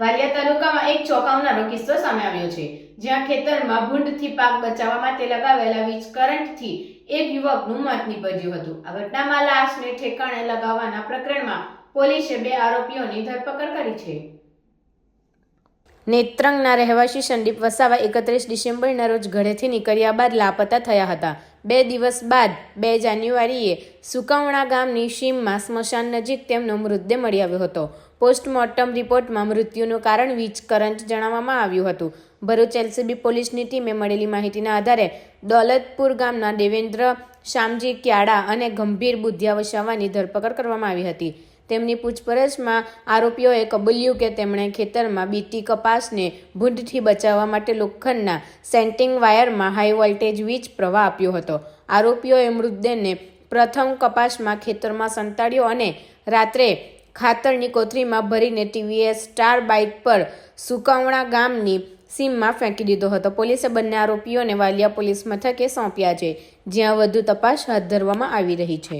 વાલિયા તાલુકામાં એક ચોંકાવનારો કિસ્સો સામે આવ્યો છે, જ્યાં ખેતરમાં ભૂંડથી પાક બચાવવા માટે લગાવેલા વીજ કરંટથી એક યુવકનું મોત નીપજ્યું હતું. આ ઘટનામાં લાશને ઠેકાણે લગાવવાના પ્રકરણમાં પોલીસે બે આરોપીઓની ધરપકડ કરી છે. નેત્રંગના રહેવાસી સંદીપ વસાવા એકત્રીસ ડિસેમ્બરના રોજ ઘરેથી નીકળ્યા બાદ લાપતા થયા હતા. બે દિવસ બાદ, બે જાન્યુઆરીએ, સુકાવણા ગામની સીમમાં સ્મશાન નજીક તેમનો મૃતદેહ મળી આવ્યો હતો. પોસ્ટમોર્ટમ રિપોર્ટમાં મૃત્યુનું કારણ વીજ કરંટ જણાવવામાં આવ્યું હતું. ભરૂચ એલસીબી પોલીસની ટીમે મળેલી માહિતીના આધારે દોલતપુર ગામના દેવેન્દ્ર, શામજી ક્યાડા અને ગંભીર બુદ્ધિયા વસાવાની ધરપકડ કરવામાં આવી હતી. તેમની પૂછપરછમાં આરોપીઓએ કબૂલ્યું કે તેમણે ખેતરમાં બીટી કપાસને ભૂંડથી બચાવવા માટે લોખંડના સેન્ટિંગ વાયરમાં હાઈ વોલ્ટેજ વીજ પ્રવાહ આપ્યો હતો. આરોપીઓએ મૃતદેહને પ્રથમ કપાસમાં ખેતરમાં સંતાડ્યો અને રાત્રે ખાતરની કોથળીમાં ભરીને ટીવીએસ સ્ટાર બાઇક પર સુકાવણા ગામની સીમમાં ફેંકી દીધો હતો. પોલીસે બંને આરોપીઓને વાલિયા પોલીસ મથકે સોંપ્યા છે, જ્યાં વધુ તપાસ હાથ ધરવામાં આવી રહી છે.